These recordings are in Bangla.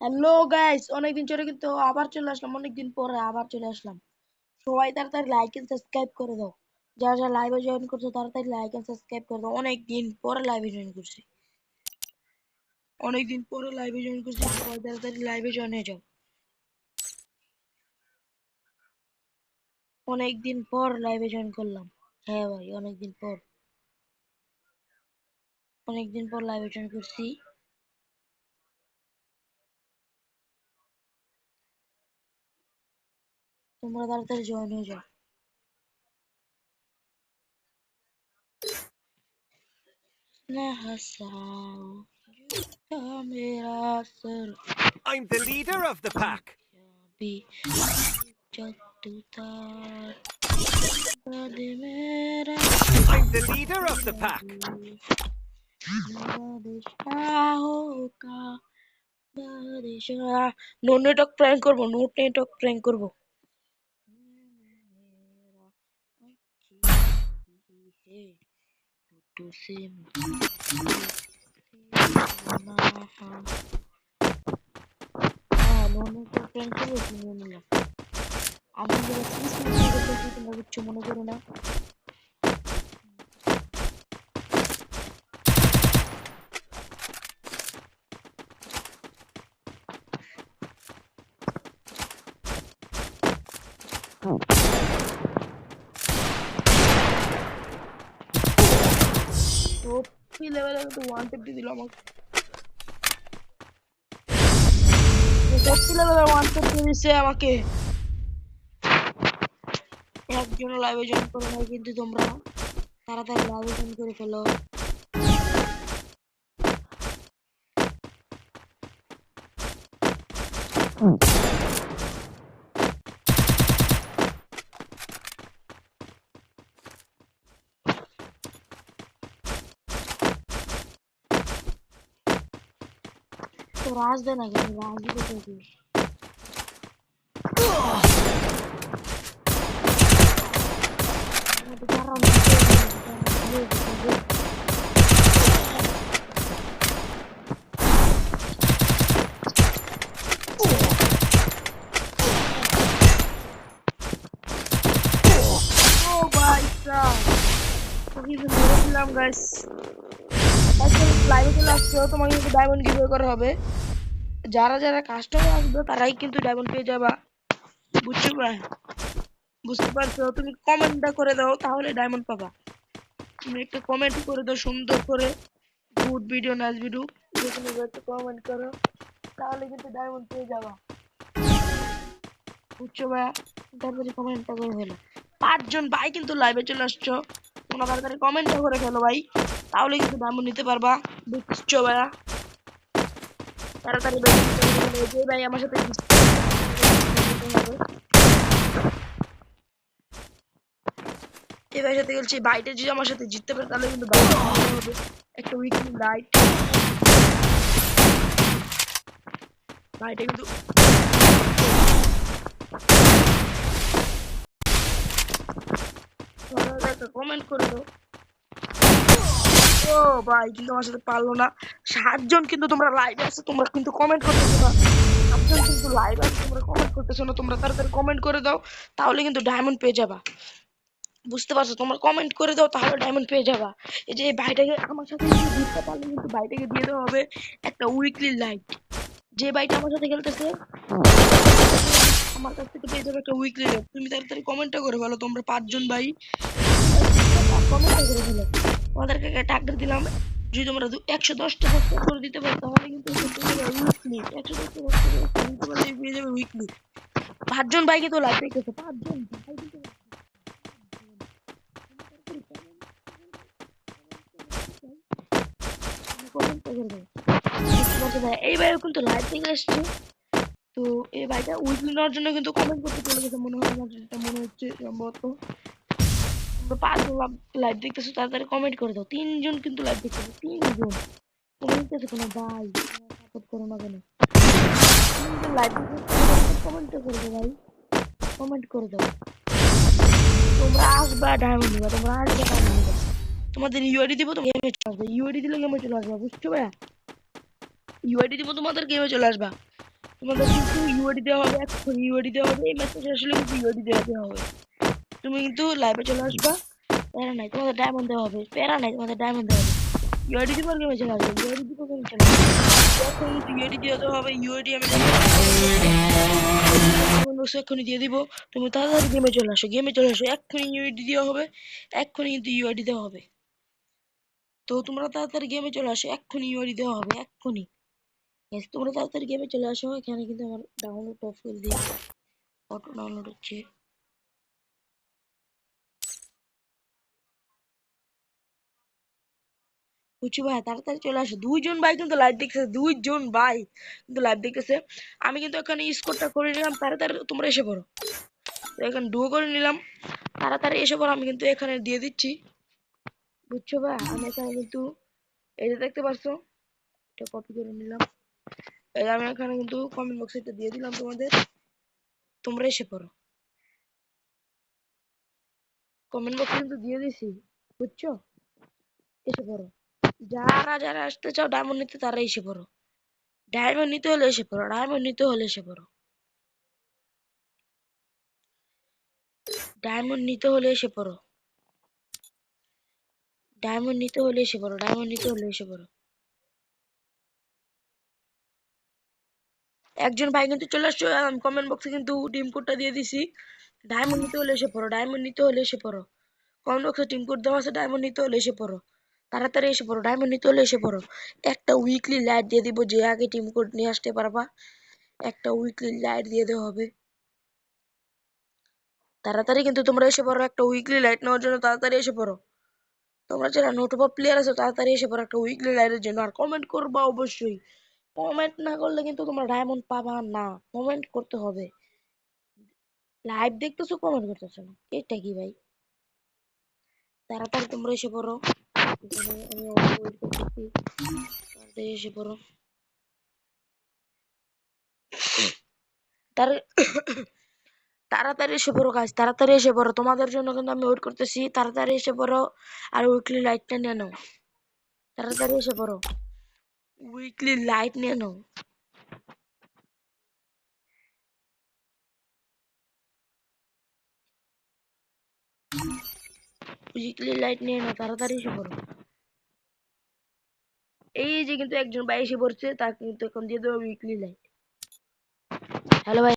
হ্যালো গাইস অনেকদিন চলে কিন্তু আবার চলে আসলাম। অনেকদিন পরে আবার চলে আসলাম। সবাই তাড়াতাড়ি লাইক এন্ড সাবস্ক্রাইব করে দাও। যারা যারা লাইভে জয়েন করছ, তাড়াতাড়ি লাইক এন্ড সাবস্ক্রাইব করে দাও। অনেকদিন পরে লাইভে জয়েন করছি। অনেকদিন পরে লাইভে জয়েন করছি। সবাই তাড়াতাড়ি লাইভে জয়েন হয়ে যাও। অনেকদিন পর লাইভে জয়েন করলাম। হ্যাঁ ভাই, অনেকদিন পর। অনেকদিন পর লাইভে জয়েন করছি। তোমরা তাড়াতাড়ি জয়েন হয়ে যাও I'm the leader of the pack. I'm the leader of the pack. No network prank করবো নো নেটওয়ার্ক প্র্যাঙ্ক করবো to see মনে নিলাম আমি তোমরা কিচ্ছু মনে করো না Oh. সত্যি লেভেলে কিন্তু ওয়ান ফিফটি দিল আমাকে? সত্যি লেভেলে ওয়ান ফিফটি দিচ্ছে আমাকে। একজন লাইভে জয়েন করে নাই কিন্তু তোমরা। তাড়াতাড়ি লাইভে জয়েন করে ফেলো। তো রাজ দে না কেন রাজ দিতে চাইছি আমাকে তারা ও ভাই সাহ আমি কিন্তু মেরে দিলাম গাইস লাইভে চলে আসছো, তোমাকে কিন্তু ডায়মন্ড গিভওয়ে করা হবে। যারা যারা কাস্টমার আসবে, তারাই কিন্তু ডায়মন্ড পেয়ে যাবা। বুঝছ ভাই বুঝতে পারছ? তুমি কমেন্টটা করে দাও, তাহলে ডায়মন্ড পাবা। তুমি একটা কমেন্ট করে দাও, সুন্দর করে। গুড ভিডিও নাইস ভিডিও যেখানে একটা কমেন্ট করো, তাহলে কিন্তু ডায়মন্ড পেয়ে যাবা। বুঝছ ভাই তাড়াতাড়ি কমেন্টটা করে ফেলো। পাঁচজন ভাই কিন্তু লাইভে চলে আসছো। তোমরা তাড়াতাড়ি কমেন্টটা করে ফেলো ভাই। তাহলে কিন্তু ডায়মন্ড নিতে পারবা। বুঝছ ভাইয়া? তাড়াতাড়ি ভাই যে ভাই আমার সাথে যদি আমার সাথে জিততে পারে, তাহলে কিন্তু একটা বাইটে কিন্তু কমেন্ট করে দাও। ও ভাই, কিন্তু আমার সাথে পারল না। সাতজন কিন্তু তোমরা লাইভে আছে, তোমরা কিন্তু কমেন্ট করতেছো না। সাতজন কিন্তু লাইভ আছে, তোমরা কমেন্ট করতেছো না। তোমরা তাড়াতাড়ি কমেন্ট করে দাও, তাহলে কিন্তু ডায়মন্ড পেয়ে যাবা। বুঝতে পারছ? তোমরা কমেন্ট করে দাও, তাহলে ডায়মন্ড পেয়ে যাবা। এই যে এই ভাইটাকে আমার সাথে জিততে পারলে কিন্তু ভাইটাকে দিয়ে দেওয়া হবে একটা উইকলি লাইট যে ভাইটা আমার সাথে খেলতেছে, আমার কাছ থেকে পেয়ে যাবে একটা উইকলি লাইট তুমি তাড়াতাড়ি কমেন্টটা করে ফেলো, তোমরা পাঁচজন ভাই। কমেন্টটা করে ফেলো তোমাদেরকে একটা টার্গেট দিলাম। যদি তোমরা একশো দশটা সাবস্ক্রাইব করে দিতে পারো, তাহলে কিন্তু উইকলি একশো যাবে উইকলি পাঁচজন লাইভ দেখতেছে পাঁচজন ভাই কিন্তু? এই ভাইও কিন্তু থেকে আসছে। তো এই ভাইটা উইকলি নেওয়ার জন্য কিন্তু কমেন্ট করতে চলে গেছে, মনে হয় আমার যেটা মনে হচ্ছে, সম্ভবত। পাঁচজন লাইভ দেখতেছো, তাড়াতাড়ি কমেন্ট করে দাও। তিনজন কিন্তু লাইভ দেখতেছো তিনজন। কমেন্ট ভাই সাপোর্ট করো না কেন? তিনজন লাইভ কমেন্ট করে দাও ভাই। কমেন্ট করে দাও। তোমরা আসবা ডায়মন্ড তোমরা আসবে ডায়মন্ড নিবা। তোমাদের ইউআইডি দিব তো গেমে চলে আসবে। ইউআইডি দিলে গেমে চলে আসবা, বুঝছ ভাইয়া? ইউআইডি দিব, তোমাদের গেমে চলে আসবা। তোমাদের কিন্তু ইউআইডি দেওয়া হবে, এখন ইউআইডি দেওয়া হবে, এই ম্যাচটা আসলে কিন্তু ইউআইডি দেওয়া হবে। তুমি কিন্তু লাইভে চলে আসবা। প্যারা নাই, তোমাদের ডায়মন্ড দেওয়া হবে, প্যারা নাই, তোমাদের ডায়মন্ড দেওয়া হবে। ইউআইডি দিব গেমে চলে আসবে ইউআইডি দিব গেমে চলে আসবে। এখন ইউআইডি দিয়ে দেওয়া হবে ইউআইডি আমি এক্ষুনি দিয়ে দিব, তুমি তাড়াতাড়ি গেমে চলে আসো গেমে চলে আসো, এক্ষুনি ইউআইডি দেওয়া হবে, এক্ষুনি কিন্তু ইউআইডি দেওয়া হবে। তো তোমরা তাড়াতাড়ি গেমে চলে আসো, এক্ষুনি ইউআইডি দেওয়া হবে, এক্ষুনি। তোমরা তাড়াতাড়ি গেমে চলে আসো, এখানে কিন্তু আমার ডাউনলোড অফ করে দিয়ে অটো ডাউনলোড হচ্ছে। বুঝছি ভাই, তাড়াতাড়ি চলে আসো। দুইজন ভাই কিন্তু লাইভ দেখতেছে, দুইজন ভাই কিন্তু লাইভ দেখতেছে। আমি কিন্তু এখানে স্কোরটা করে নিলাম, তাড়াতাড়ি তোমরা এসে পড়ো। এখানে ডুও করে নিলাম, তাড়াতাড়ি এসে পড়ো, আমি কিন্তু এখানে দিয়ে দিচ্ছি। বুঝছ ভাই? আমি এখানে কিন্তু, এই যে দেখতে পারছ এটা কপি করে নিলাম। এই আমি এখানে কিন্তু কমেন্ট বক্সে এটা দিয়ে দিলাম তোমাদের। তোমরা এসে পড়ো। কমেন্ট বক্সে কিন্তু দিয়ে দিছি, বুঝছ? এসে পড়ো। যারা যারা আসতে চাও ডায়মন্ড নিতে তারা এসে পড়ো। ডায়মন্ড নিতে হলে এসে পড়ো ডায়মন্ড নিতে হলে এসে পড়ো। ডায়মন্ড নিতে হলে এসে পড়ো। ডায়মন্ড নিতে হলে এসে পড়ো ডায়মন্ড নিতে হলে এসে পড়ো। একজন ভাই কিন্তু চলে আসছো কমেন্ট বক্সে কিন্তু টিম কোডটা দিয়ে দিছি। ডায়মন্ড নিতে হলে এসে পড়ো ডায়মন্ড নিতে হলে এসে পড়ো। কমেন্ট বক্সে টিম কোড দেওয়া আছে ডায়মন্ড নিতে হলে এসে পড়ো। তাড়াতাড়ি এসে পড়ো ডায়মন্ড হলে এসে পড়ো। একটা উইকলি লাইট দিয়ে দিব, যে আগে টিম কোড নিয়ে আসতে পারবা। একটা উইকলি লাইট দিয়ে দেওয়া হবে। তাড়াতাড়ি কিন্তু তোমরা এসে পড়ো, একটা উইকলি লাইট নেওয়ার জন্য তাড়াতাড়ি এসে পড়ো। তোমরা যারা নোটবপ প্লেয়ার আছো, তাড়াতাড়ি এসে পড়ো একটা উইকলি লাইটের জন্য। আর কমেন্ট করবা অবশ্যই। কমেন্ট না করলে কিন্তু তোমরা ডায়মন্ড পাবা না। কমেন্ট করতে হবে। লাইভ দেখতেছো কমেন্ট করতেছো না। এটা কি ভাই? তাড়াতাড়ি তোমরা এসে পড়ো। আমি করতেছি তাড়াতাড়ি এসে পড়ো তার তাড়াতাড়ি এসে পড়ো। গাছ তাড়াতাড়ি এসে পড়ো তোমাদের জন্য কিন্তু আমি ওয়েট করতেছি। তাড়াতাড়ি এসে পড়ো আর উইকলি লাইটটা নিয়ে নাও। তাড়াতাড়ি এসে পড়ো। উইকলি লাইট নিয়ে নাও। উইকলি লাইট নিয়ে না তাড়াতাড়ি এসে পড়ো। এই যে কিন্তু একজন ভাই এসে পড়ছে, তাকে কিন্তু এখন দিয়ে দেবো উইকলি লাইট হ্যালো ভাই।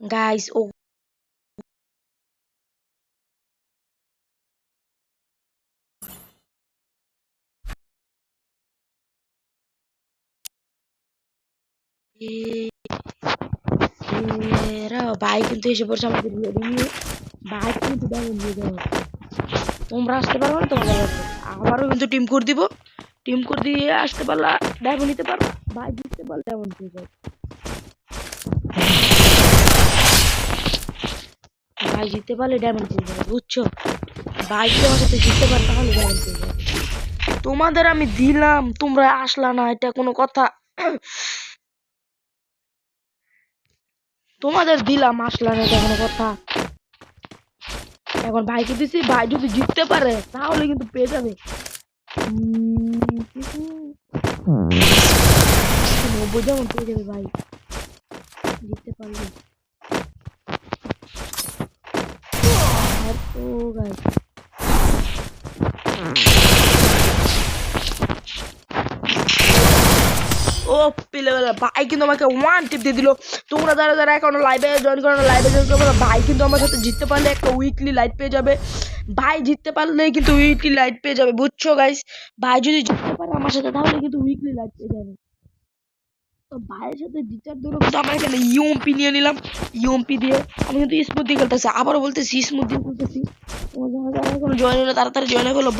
Guys oh কিন্তু এসে পড়ছে আমাদের কিন্তু তোমরা আসতে পারো না আবারও কিন্তু টিম কোড দিব টিম কোড দিয়ে আসতে পারলা ডায়মন্ড নিতে পারো ভাই জিততে পারলে ডায়মন্ড ভাই জিততে পারলে ডায়মন্ড পেয়ে যাবে বুঝছ? ভাই যদি আমার সাথে জিততে পারে তাহলে ডায়মন্ড পেয়ে যাবে তোমাদের আমি দিলাম তোমরা আসলা না এটা কোনো কথা। তোমাদের দিলাম আসলা না এটা কোনো কথা। এখন ভাইকে দিছি ভাই যদি জিততে পারে তাহলে কিন্তু পেয়ে যাবে। নব্বই যেমন পেয়ে যাবে ভাই। জিততে পারলে। আর ও গেল। ভাই কিন্তু আমাকে ওয়ান টিপ দিয়ে দিল। তোমরা যারা এখনও লাইভে জয়েন করো লাইভে জয়েন করো ভাই কিন্তু আমার সাথে জিততে পারলে একটা উইকলি লাইট পেয়ে যাবে। ভাই জিততে পারলে কিন্তু উইকলি লাইট পেয়ে যাবে, বুঝছ গাইস ভাই যদি জিততে পারে আমার সাথে, তাহলে কিন্তু উইকলি লাইট পেয়ে যাবে। তো ভাইয়ের সাথে জিতার জন্য কিন্তু আমরা এখানে ইউএমপি নিয়ে নিলাম ইউএমপি দিয়ে আমি কিন্তু স্মুথ দিয়ে খেলতেছি আবারও বলতেছি স্মুথ দিয়ে খেলতেছি তোমরা যারা যারা এখনও জয়েন হলো তাড়াতাড়ি জয়েন হলো